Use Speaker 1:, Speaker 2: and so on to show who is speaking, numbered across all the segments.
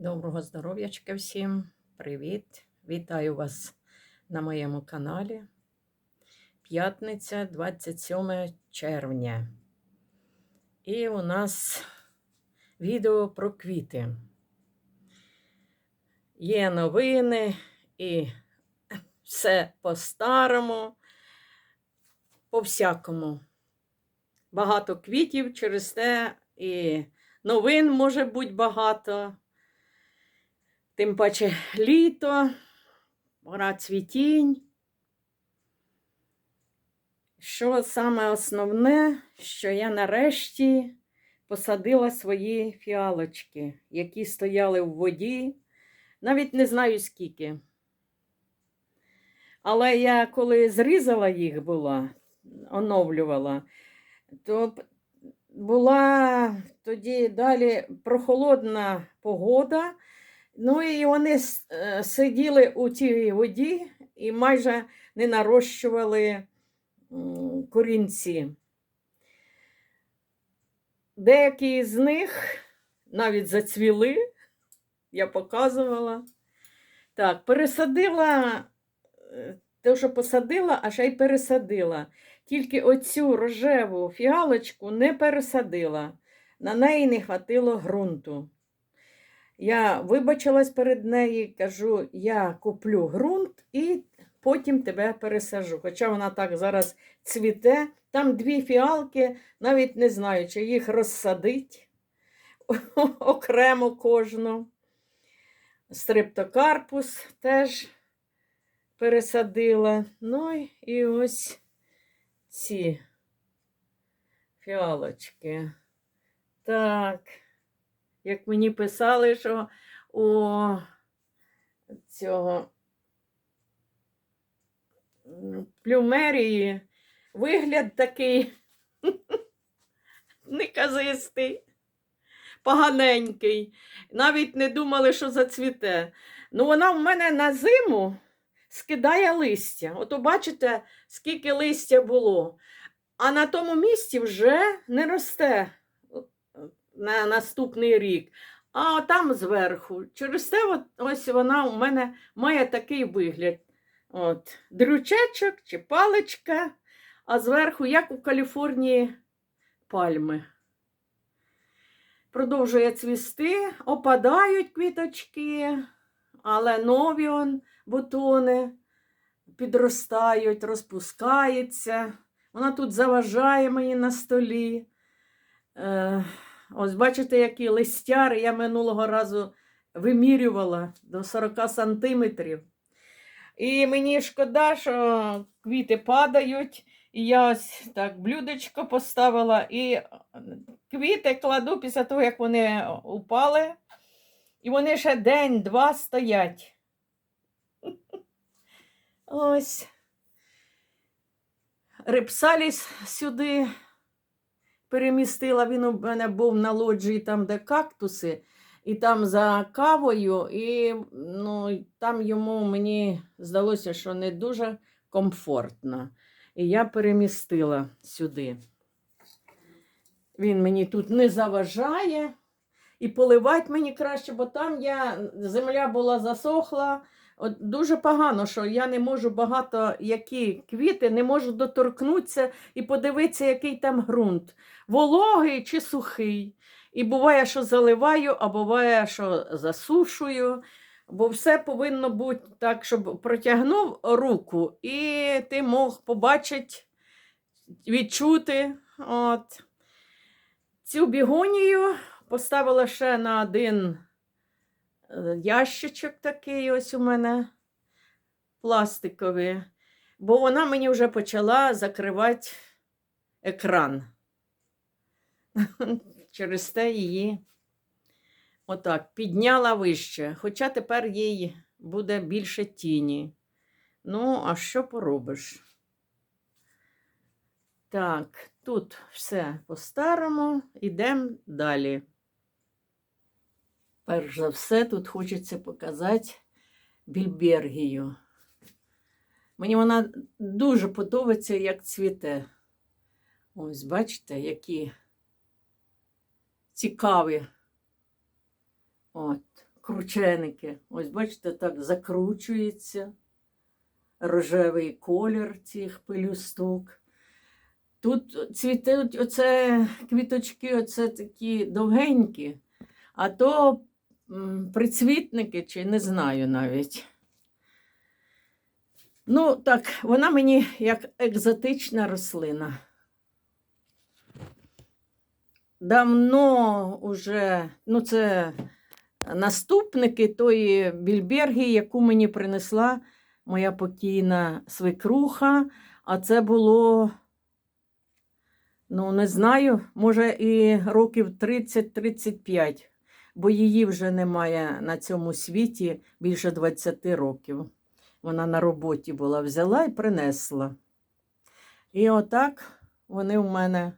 Speaker 1: Доброго здоров'ячка всім! Привіт! Вітаю вас на моєму каналі. П'ятниця, 27 червня. І у нас відео про квіти. Є новини і все по-старому, по-всякому. Багато квітів через те і новин може бути багато. Тим паче літо, пора цвітінь. Що саме основне, що я нарешті посадила свої фіалочки, які стояли в воді, навіть не знаю скільки. Але я коли зрізала їх була, оновлювала, то була тоді далі прохолодна погода. Ну і вони е, сиділи у тій воді і майже не нарощували корінці. Деякі з них навіть зацвіли, я показувала. Так, пересадила, е, те, що посадила, а ще й пересадила. Тільки оцю рожеву фіалочку не пересадила. На неї не хватило ґрунту. Я вибачилась перед нею, кажу, я куплю ґрунт і потім тебе пересажу. Хоча вона так зараз цвіте. Там дві фіалки, навіть не знаю, чи їх розсадить окремо кожну. Стрептокарпус теж пересадила. Ну і ось ці фіалочки. Так як мені писали, що у цього плюмерії вигляд такий неказистий, поганенький. Навіть не думали, що зацвіте. Ну, вона в мене на зиму скидає листя. Ото бачите, скільки листя було. А на тому місці вже не росте на наступний рік. А там зверху. Через те от, ось вона у мене має такий вигляд. От, дрючечок чи паличка, а зверху, як у Каліфорнії, пальми. Продовжує цвісти, опадають квіточки, але нові он, бутони підростають, розпускаються. Вона тут заважає мені на столі. Е, Ось бачите, які листяри я минулого разу вимірювала до 40 сантиметрів. І мені шкода, що квіти падають. І я ось так блюдечко поставила і квіти кладу після того, як вони упали. І вони ще день-два стоять. Ось. Рипсаліс сюди перемістила. Він у мене був на лоджії, там, де кактуси, і там за кавою, і ну, там йому мені здалося, що не дуже комфортно. І я перемістила сюди. Він мені тут не заважає. І поливати мені краще, бо там я, земля була засохла. От дуже погано, що я не можу багато які квіти, не можу доторкнутися і подивитися, який там ґрунт вологий чи сухий. І буває, що заливаю, а буває, що засушую. Бо все повинно бути так, щоб протягнув руку, і ти мог побачити, відчути. От. Цю бігонію поставила ще на один ящичок такий ось у мене пластиковий, бо вона мені вже почала закривати екран. Через те її отак підняла вище. Хоча тепер їй буде більше тіні. Ну, а що поробиш? Так, тут все по-старому, йдемо далі. Перш за все, тут хочеться показати більбергію. Мені вона дуже подобається, як цвіте. Ось, бачите, які цікаві. От, крученики. Ось бачите, так закручується рожевий колір цих пелюсток. Тут цвітуть оце квіточки, оце такі довгенькі, а то прицвітники, чи не знаю навіть. Ну, так, вона мені як екзотична рослина. Давно уже, ну, це наступники тої більберги, яку мені принесла моя покійна свекруха, а це було, ну, не знаю, може, і років 30-35, бо її вже немає на цьому світі більше 20 років. Вона на роботі була, взяла і принесла. І отак вони в мене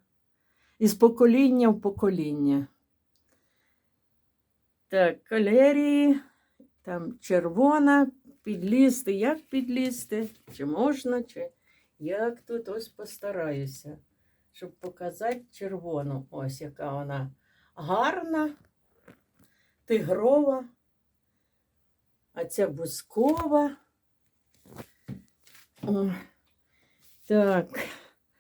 Speaker 1: із покоління в покоління. Так, калерії, там червона, підлізти. Як підлізти? Чи можна, чи як тут ось постараюся, щоб показати червону. Ось яка вона гарна, тигрова, а ця бускова. О, так,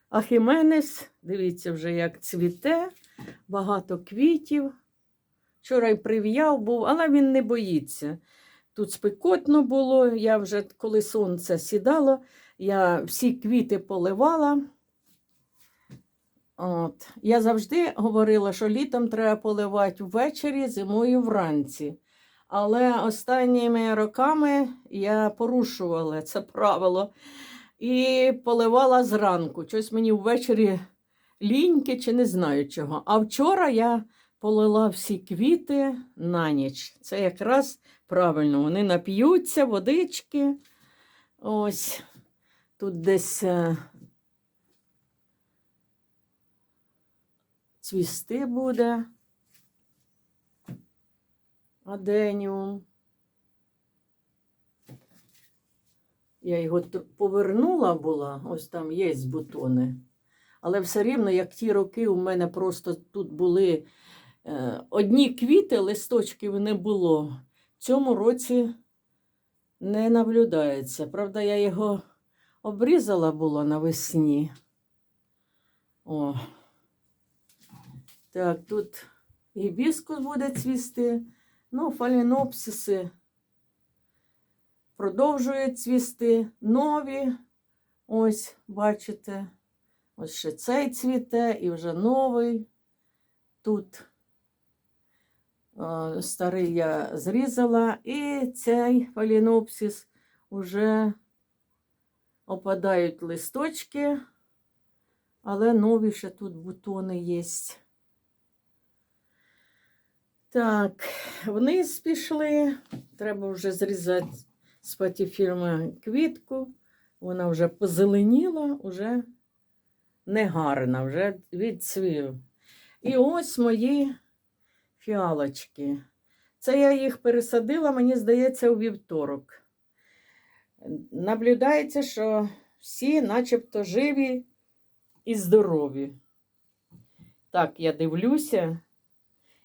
Speaker 1: Ахіменес, дивіться вже, як цвіте, багато квітів. Вчора й прив'яв був, але він не боїться. Тут спекотно було, я вже, коли сонце сідало, я всі квіти поливала. От. Я завжди говорила, що літом треба поливати ввечері, зимою вранці. Але останніми роками я порушувала це правило і поливала зранку. Щось мені ввечері ліньки чи не знаю чого. А вчора я полила всі квіти на ніч. Це якраз правильно. Вони нап'ються, водички. Ось тут десь цвісти буде. Аденіум. Я його повернула була, ось там є бутони. Але все рівно, як ті роки, у мене просто тут були е, одні квіти, листочків не було. В цьому році не наблюдається. Правда, я його обрізала було навесні. О. Так, тут гібіскус буде цвісти. Ну, фалінопсиси продовжують цвісти. Нові. Ось, бачите. Ось ще цей цвіте і вже новий. Тут е, старий я зрізала, і цей фалінопсис вже опадають листочки, але нові ще тут бутони є. Так, вниз пішли. Треба вже зрізати з патіфірми квітку. Вона вже позеленіла, вже негарна, вже відцвів. І ось мої фіалочки. Це я їх пересадила, мені здається, у вівторок. Наблюдається, що всі начебто живі і здорові. Так, я дивлюся.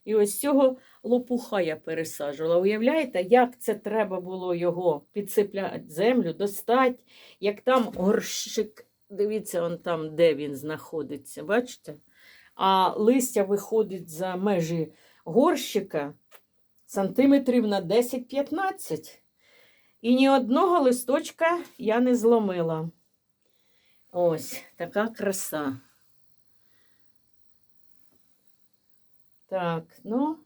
Speaker 1: І ось цього лопуха я пересаджувала. Уявляєте, як це треба було його підсипляти землю, достати, як там горщик, дивіться, он там, де він знаходиться, бачите? А листя виходить за межі горщика сантиметрів на 10-15. І ні одного листочка я не зломила. Ось така краса. Так, ну,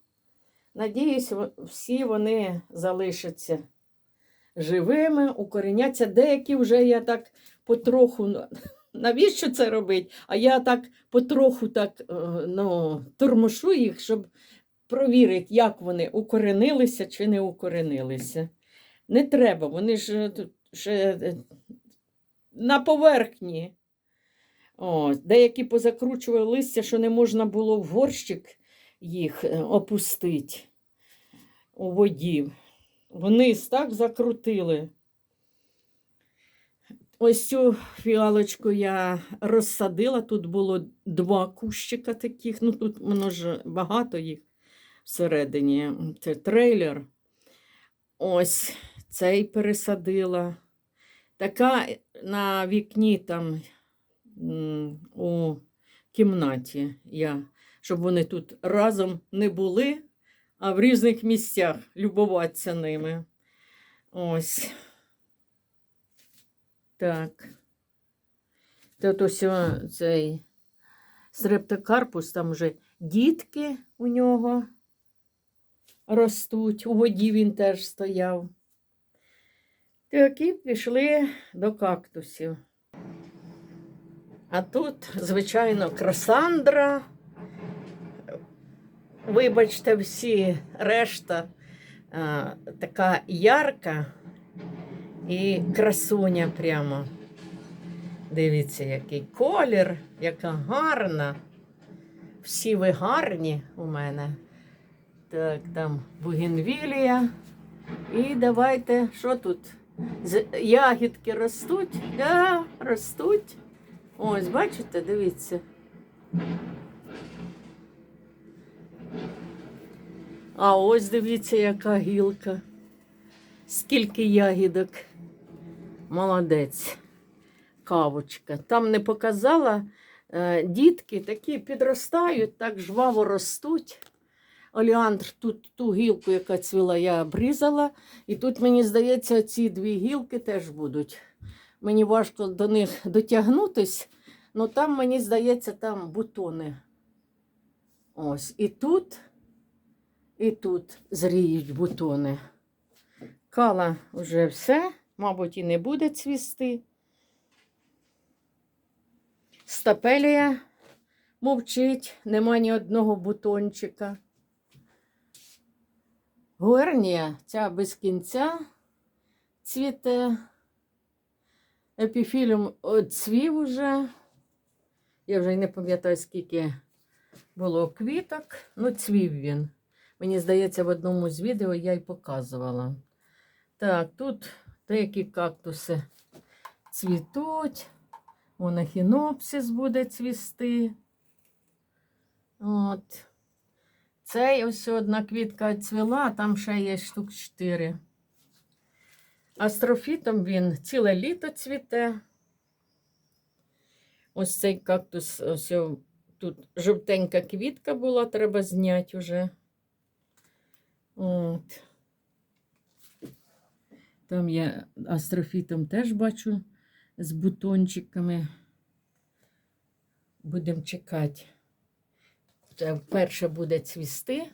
Speaker 1: надіюсь, всі вони залишаться живими, укоріняться. Деякі вже я так потроху. ну, Навіщо це робить? А я так потроху так е, ну, тормошу їх, щоб провірити, як вони укоренилися чи не укоренилися. Не треба, вони ж е, ще е, на поверхні. О, деякі позакручували листя, що не можна було в горщик їх е, опустити у воді. Вниз так закрутили. Ось цю фіалочку я розсадила. Тут було два кущика таких. Ну тут воно ж багато їх всередині. Це трейлер. Ось цей пересадила. Така на вікні там у кімнаті я, щоб вони тут разом не були, а в різних місцях любуватися ними. Ось. Так. Тут ось цей стрептокарпус, там вже дітки у нього ростуть. У воді він теж стояв. Так, і пішли до кактусів. А тут, звичайно, красандра. Вибачте, всі решта а, така ярка і красуня прямо. Дивіться, який колір, яка гарна. Всі ви гарні у мене. Так, там бугенвілія. І давайте, що тут? Ягідки ростуть? Да, ростуть. Ось, бачите, дивіться. А ось дивіться, яка гілка. Скільки ягідок. Молодець. Кавочка. Там не показала. е, Дітки такі підростають, так жваво ростуть. Оліандр, тут ту гілку, яка цвіла, я обрізала. І тут, мені здається, ці дві гілки теж будуть. Мені важко до них дотягнутись, але там, мені здається, там бутони. Ось. І тут, і тут зріють бутони. Кала вже все, мабуть, і не буде цвісти. Стапелія мовчить, нема ні одного бутончика. Гуернія ця без кінця цвіте. Епіфіліум цвів уже. Я вже й не пам'ятаю, скільки було квіток. Ну, цвів він. Мені здається, в одному з відео я й показувала. Так, тут деякі кактуси цвітуть. Вон ехінопсис буде цвісти. От. Цей ось одна квітка цвіла, там ще є штук 4. Астрофітом він ціле літо цвіте. Ось цей кактус, ось тут жовтенька квітка була, треба зняти вже. От. Там я астрофітом теж бачу з бутончиками. Будемо чекати. Це вперше буде цвісти.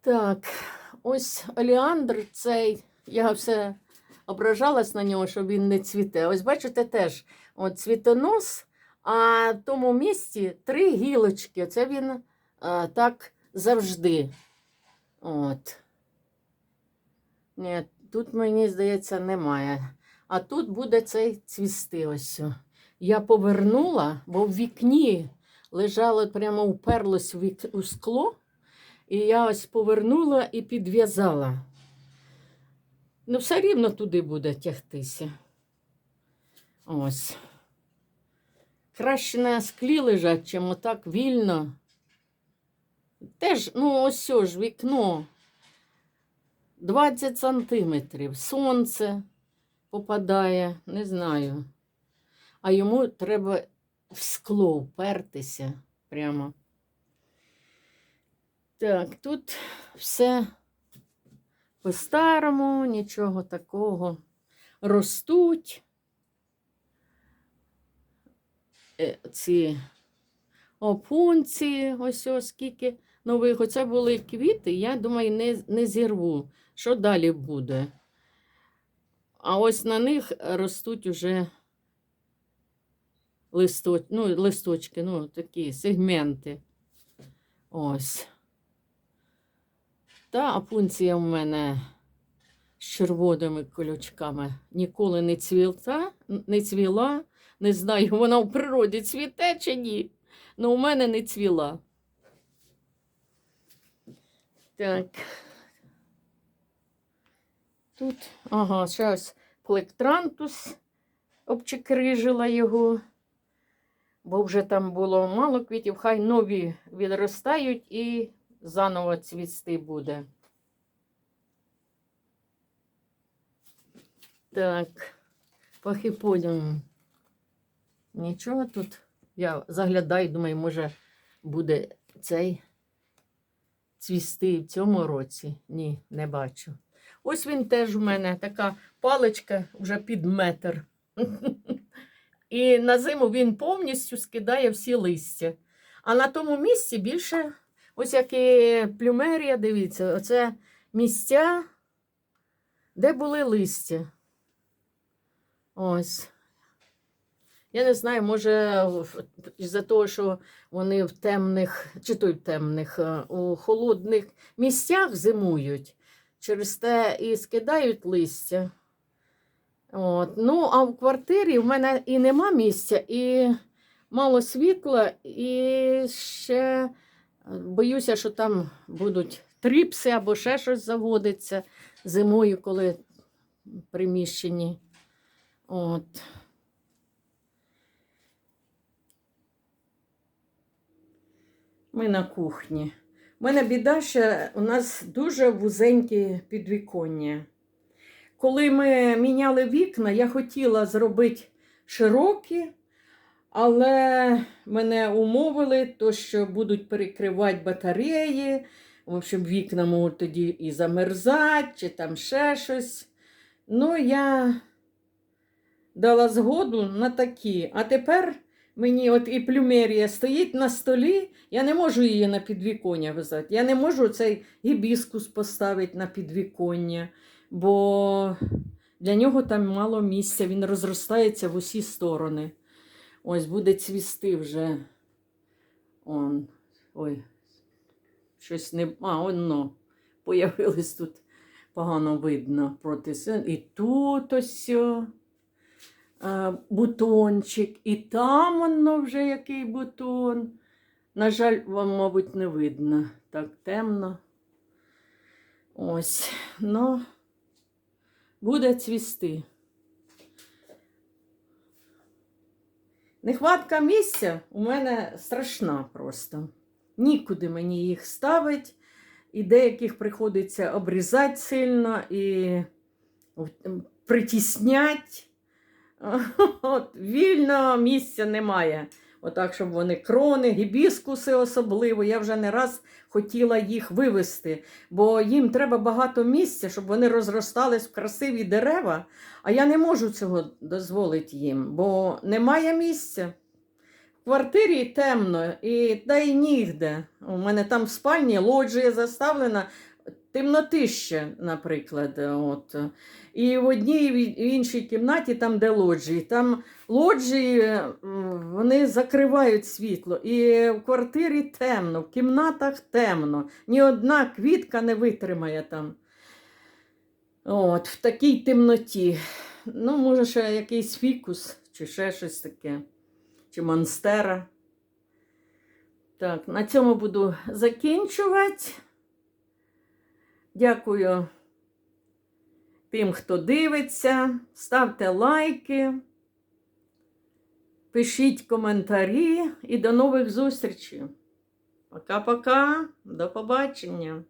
Speaker 1: Так, ось оліандр цей, я все ображалась на нього, що він не цвіте. Ось бачите теж от цвітонос, а в тому місці три гілочки. Це він а, так завжди. От. Ні, тут, мені здається, немає. А тут буде цей цвісти ось. Я повернула, бо в вікні лежало прямо уперлось у скло. І я ось повернула і підв'язала. Ну, все рівно туди буде тягтися. Ось. Краще на склі лежать, чим отак вільно. Теж, ну, ось ж вікно. 20 сантиметрів. Сонце попадає, не знаю. А йому треба в скло впертися прямо. Так, тут все по-старому, нічого такого. Ростуть е, ці опунці, ось ось скільки нових. Оце були квіти, я думаю, не, не зірву. Що далі буде? А ось на них ростуть уже листоч, ну, листочки, ну, такі сегменти. Ось. Та апунція в мене з червоними колючками ніколи не цвіла, не цвіла. Не знаю, вона в природі цвіте чи ні. але у мене не цвіла. Так. Тут, ага, зараз ось плектрантус обчекрижила його, бо вже там було мало квітів, хай нові відростають і заново цвісти буде. Так, по. Нічого тут. Я заглядаю, думаю, може буде цей цвісти в цьому році. Ні, не бачу. Ось він теж у мене така паличка вже під метр. І на зиму він повністю скидає всі листя. А на тому місці більше, ось як і плюмерія, дивіться, оце місця, де були листя. Ось. Я не знаю, може, із-за того, що вони в темних, чи то й темних, е, у холодних місцях зимують, через те і скидають листя. От. Ну, а в квартирі в мене і нема місця, і мало світла, і ще е, боюся, що там будуть тріпси або ще щось заводиться зимою, коли в приміщенні. Ми на кухні. У мене біда ще у нас дуже вузенькі підвіконня. Коли ми міняли вікна, я хотіла зробити широкі, але мене умовили, то, що будуть перекривати батареї. В общем, вікна можуть тоді і замерзати, чи там ще щось. Ну, я дала згоду на такі. А тепер мені от і плюмерія стоїть на столі, я не можу її на підвіконня вязати. Я не можу цей гібіскус поставити на підвіконня, бо для нього там мало місця, він розростається в усі сторони. Ось буде цвісти вже. Он. Ой, щось не. А, воно. Появилось тут погано видно проти син. І тут ось. Е, бутончик, і там воно вже який бутон. На жаль, вам, мабуть, не видно. Так темно. Ось, ну, буде цвісти. Нехватка місця у мене страшна просто. Нікуди мені їх ставить, і деяких приходиться обрізати сильно і притіснять. От, вільного місця немає. Отак, щоб вони крони, гібіскуси особливо. Я вже не раз хотіла їх вивести, бо їм треба багато місця, щоб вони розростались в красиві дерева. А я не можу цього дозволити їм, бо немає місця. В квартирі темно, і та й нігде. У мене там в спальні лоджія заставлена, темнотище, наприклад. От. І в одній і в іншій кімнаті, там, де лоджії, там лоджії вони закривають світло. І в квартирі темно, в кімнатах темно. Ні одна квітка не витримає там. От, в такій темноті. Ну, може, ще якийсь фікус, чи ще щось таке, чи монстера. Так, на цьому буду закінчувати. Дякую тим, хто дивиться. Ставте лайки, пишіть коментарі і до нових зустрічей. Пока-пока, до побачення.